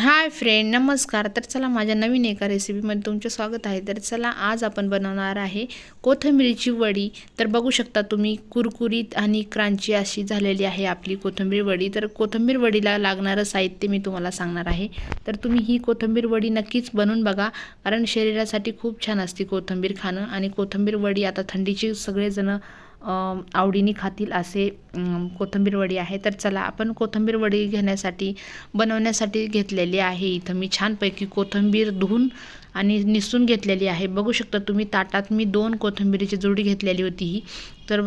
Hi friend नमस्कार. तर चला माझ्या नवीन एका रेसिपीमध्ये तुमचं स्वागत आहे. तर चला आज आपण बनवणार आहे कोथिंबीरीची वडी. तर बघू शकता तुम्ही कुरकुरीत आणि क्रांची अशी झालेली आहे आपली कोथिंबीर वडी. तर कोथिंबीर वडीला लागणारं साहित्य मी तुम्हाला सांगणार आहे. तर तुम्ही ही कोथिंबीर वडी नक्कीच बनवून बघा कारण शरीरासाठी खूप छान असते कोथिंबीर खाणं. आणि कोथिंबीर वडी आता थंडीची सगळेजणं आवडीने खातील असे कोथिंबीर वडी आहे. तर चला आपण कोथिंबीर वडी घेण्यासाठी बनवण्यासाठी घेतलेली आहे इथं. मी छानपैकी कोथिंबीर धुवून आणि निसून घेतलेली आहे. बघू शकता तुम्ही ताटात मी दोन कोथिंबीरीची जोडी घेतलेली होती ही. तर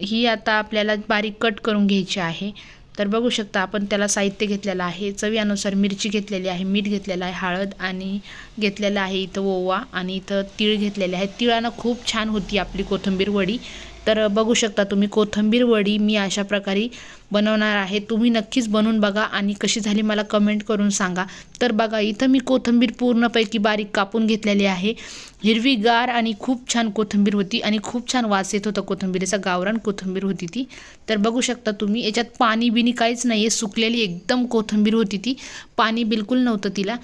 ही आता आपल्याला बारीक कट करून घ्यायची आहे. तर बघू शकता आपण त्याला साहित्य घेतलेलं आहे. चवीनुसार मिरची घेतलेली आहे मीठ घेतलेलं आहे हळद आणि घेतलेलं आहे इथं ओवा आणि इथं तीळ घेतलेले आहे. तिळानं खूप छान होती आपली कोथिंबीर वडी. तर बघू शकता तुम्ही कोथिंबीर वडी मी अशा प्रकारे बनवणार आहे. तुम्ही नक्कीच बनवून बघा आणि कशी झाली मला कमेंट करून सांगा. तर बघा इथं मी कोथिंबीर पूर्णपैकी बारीक कापून घेतलेली आहे. हिरवीगार आणि खूप छान कोथिंबीर होती आणि खूप छान वास येत होता कोथंबीरीचा गावरान कोथिंबीर होती ती. तर बघू शकता तुम्ही याच्यात पाणी बिनी काहीच नाही आहे सुकलेली एकदम कोथिंबीर होती ती. पाणी बिलकुल नव्हतं तिला.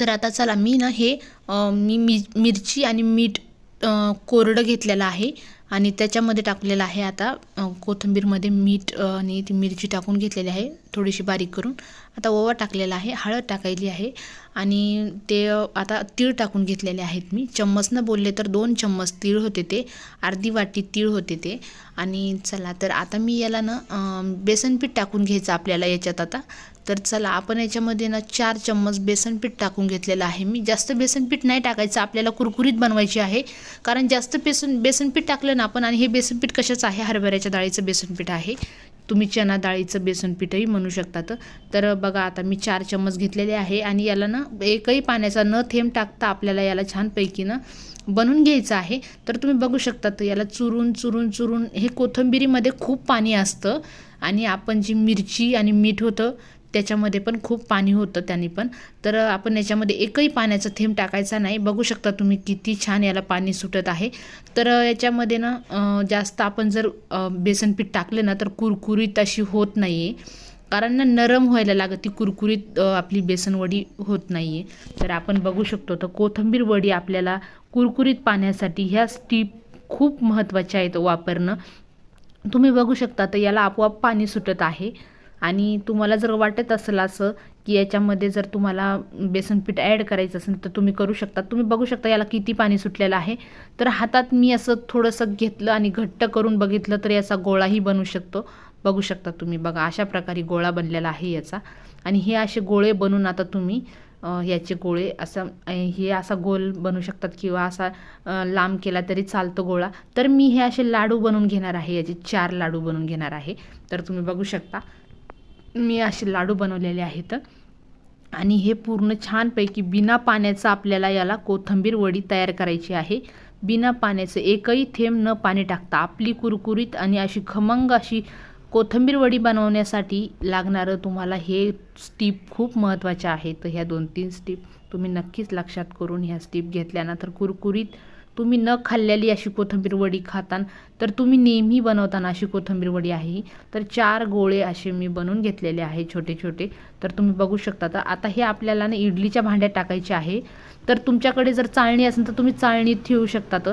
तर आता चला मी ना हे मी मिरची आणि मीठ कोरडं घेतलेलं आहे आणि त्याच्यामध्ये टाकलेलं आहे आता कोथिंबीरमध्ये मीठ आणि ती मिरची टाकून घेतलेली आहे थोडीशी बारीक करून. आता ओवा टाकलेला आहे हळद टाकायली आहे आणि ते आता तीळ टाकून घेतलेले आहेत मी. चम्मचनं बोलले तर दोन चम्मच तीळ होते ते अर्धी वाटी तीळ होते ते. आणि चला तर आता मी याला ना बेसनपीठ टाकून घ्यायचं आपल्याला याच्यात आता. तर चला आपण याच्यामध्ये ना चार चम्मच बेसनपीठ टाकून घेतलेलं आहे. मी जास्त बेसनपीठ नाही टाकायचं आपल्याला कुरकुरीत बनवायची आहे. कारण जास्त बेसन बेसनपीठ टाकलं ना आपण आणि हे बेसनपीठ कशाचं आहे? हरभऱ्याच्या डाळीचं बेसनपीठ आहे. तुम्ही चना डाळीचं बेसनपीठही म्हणू शकतात तर बघा आता मी चार चम्मच घेतलेले आहे आणि याला ना एकही पाण्याचा न थेंब टाकता आपल्याला याला छानपैकी ना बनवून घ्यायचं आहे. तर तुम्ही बघू शकता याला चुरून चुरून चुरून हे कोथिंबिरीमध्ये खूप पाणी असतं. आणि आपण जी मिरची आणि मीठ होतं त्याच्यामध्ये पण खूप पाणी होतं त्याने पण. तर आपण याच्यामध्ये एकही पाण्याचा थेंब टाकायचा नाही. बघू शकता तुम्ही किती छान याला पाणी सुटत आहे. तर याच्यामध्ये ना जास्त आपण जर बेसनपीठ टाकलं ना तर कुरकुरीत अशी होत नाही आहे कारण ना नरम व्हायला लागत ती कुरकुरीत आपली बेसन वडी होत नाही आहे तर आपण बघू शकतो तर कोथंबीर वडी आपल्याला कुरकुरीत पाण्यासाठी ह्या स्टीप खूप महत्त्वाच्या आहेत वापरणं. तुम्ही बघू शकता तर याला आपोआप पाणी सुटत आहे. आणि तुम्हाला जर वाटत असेल असं की याच्यामध्ये जर तुम्हाला बेसनपीठ ॲड करायचं असेल तर तुम्ही करू शकता. तुम्ही बघू शकता याला किती पाणी सुटलेलं आहे. तर हातात मी असं थोडंसं घेतलं आणि घट्ट करून बघितलं तर याचा गोळाही बनू शकतो. बघू शकता तुम्ही बघा अशा प्रकारे गोळा बनलेला आहे याचा. आणि हे असे गोळे बनवून आता तुम्ही याचे गोळे असं हे असा गोल बनवू शकतात किंवा असा लांब केला तरी चालतो गोळा. तर मी हे असे लाडू बनवून घेणार आहे याचे चार लाडू बनवून घेणार आहे. तर तुम्ही बघू शकता. मी असे लाडू बनवलेले आहेत. आणि हे पूर्ण छानपैकी बिना पाण्याचं आपल्याला याला कोथंबीर वडी तयार करायची आहे. बिना पाण्याचं एकही थेंब न पाणी टाकता आपली कुरकुरीत आणि अशी खमंग अशी कोथंबीर वडी बनवण्यासाठी लागणारं तुम्हाला हे स्टीप खूप महत्त्वाच्या आहेत तर ह्या दोन तीन स्टीप तुम्ही नक्कीच लक्षात करून ह्या स्टीप घेतल्यानंतर कुरकुरीत तुम्ही न खाल्लेली अशी कोथिंबीर वडी खातान तर तुम्ही नेहमी बनवताना अशी कोथिंबीर वडी आहे तर चार गोळे असे मी बनवून घेतलेले आहे छोटे छोटे. तर तुम्ही बघू शकता तर आता हे आपल्याला ना इडलीच्या भांड्यात टाकायचे आहे. तर तुमच्याकडे जर चाळणी असेल तर तुम्ही चाळणीत ठेवू शकतात.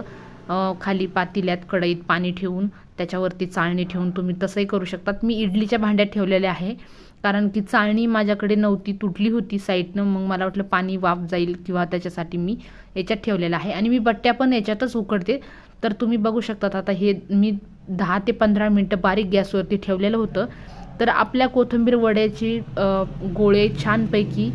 खाली पातिल्यात कढईत पाणी ठेवून त्याच्यावरती चाळणी ठेवून तुम्ही तसंही करू शकतात. मी इडलीच्या भांड्यात ठेवलेले आहे. कारण की चाळणी माझ्याकडे नव्हती तुटली होती साईडनं मग मला वाटलं पाणी वाफ जाईल किंवा त्याच्यासाठी मी याच्यात ठेवलेलं आहे. आणि मी बट्ट्या पण याच्यातच उकडते. तर तुम्ही बघू शकतात आता हे मी दहा ते पंधरा मिनटं बारीक गॅसवरती ठेवलेलं होतं. तर आपल्या कोथिंबीर वड्याची गोळे छानपैकी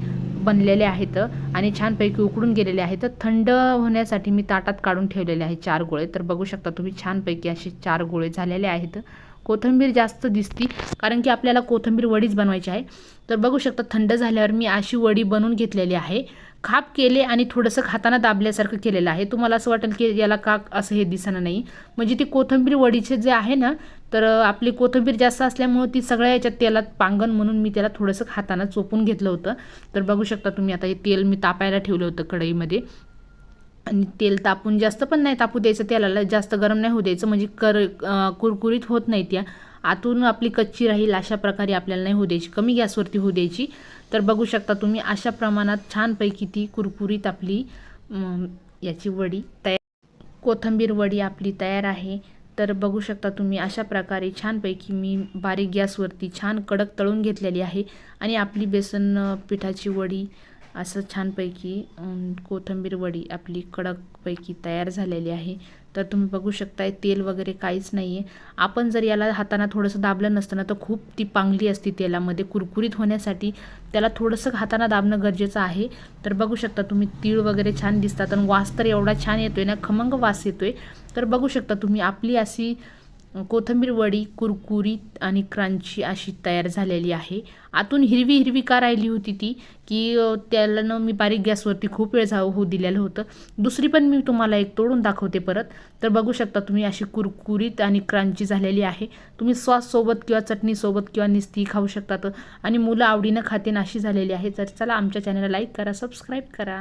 बनलेले आहेत आणि छानपैकी उकडून गेलेले आहेत. थंड होण्यासाठी मी ताटात काढून ठेवलेले आहे चार गोळे. तर बघू शकता तुम्ही छानपैकी असे चार गोळे झालेले आहेत. कोथिंबीर जास्त दिसती कारण की आपल्याला कोथिंबीर वडीच बनवायची आहे. तर बघू शकता थंड झाल्यावर मी अशी वडी बनवून घेतलेली आहे. खाप केले आणि थोडंसं खाताना दाबल्यासारखं केलेलं आहे. तुम्हाला असं वाटेल की याला का असं हे दिसणं नाही. म्हणजे ती कोथिंबीर वडीचे जे आहे ना तर आपली कोथिंबीर जास्त असल्यामुळं ती सगळ्या याच्यात तेलात पांगण म्हणून मी त्याला थोडंसं खाताना चोपून घेतलं होतं. तर बघू शकता तुम्ही आता हे तेल मी तापायला ठेवलं होतं कढईमध्ये. आणि तेल तापून जास्त पण नाही तापू द्यायचं तेलाला जास्त गरम नाही होऊ द्यायचं. म्हणजे कर कुरकुरीत होत नाही त्या. आतून आपली कच्ची राहील अशा प्रकारे आपल्याला नाही होऊ द्यायची. कमी गॅसवरती होऊ द्यायची. तर बघू शकता तुम्ही अशा प्रमाणात छानपैकी ती कुरकुरीत आपली याची वडी तयार कोथिंबीर वडी आपली तयार आहे. तर बघू शकता तुम्ही अशा प्रकारे छानपैकी मी बारीक गॅसवरती छान कडक तळून घेतलेली आहे. आणि आपली बेसन पिठाची वडी असं छानपैकी कोथिंबीर वडी आपली कडकपैकी तयार झालेली आहे. तर तुम्ही बघू शकताय तेल वगैरे काहीच नाही आहे आपण जर याला हाताना थोडंसं दाबलं नसतं ना तर खूप ती पांगली असते तेलामध्ये. कुरकुरीत होण्यासाठी त्याला थोडंसं हाताना दाबणं गरजेचं आहे. तर बघू शकता तुम्ही तीळ वगैरे छान दिसतात. आणि वास तर एवढा छान येतो आहे ना खमंग वास येतो आहे तर बघू शकता तुम्ही आपली अशी कोथिंबीर वडी कुरकुरीत आणि क्रांची अशी तयार झालेली आहे. आतून हिरवी हिरवी का राहिली होती ती की त्याला न मी बारीक गॅसवरती खूप वेळ जाऊ होऊ दिलेलं होतं. दुसरी पण मी तुम्हाला एक तोडून दाखवते परत. तर बघू शकता तुम्ही अशी कुरकुरीत आणि क्रांची झालेली आहे. तुम्ही सॉससोबत किंवा चटणीसोबत किंवा निस्ती खाऊ शकतात आणि मुलं आवडीनं खाते अशी झालेली आहे. तर चला आमच्या चॅनलला लाईक करा सबस्क्राईब करा.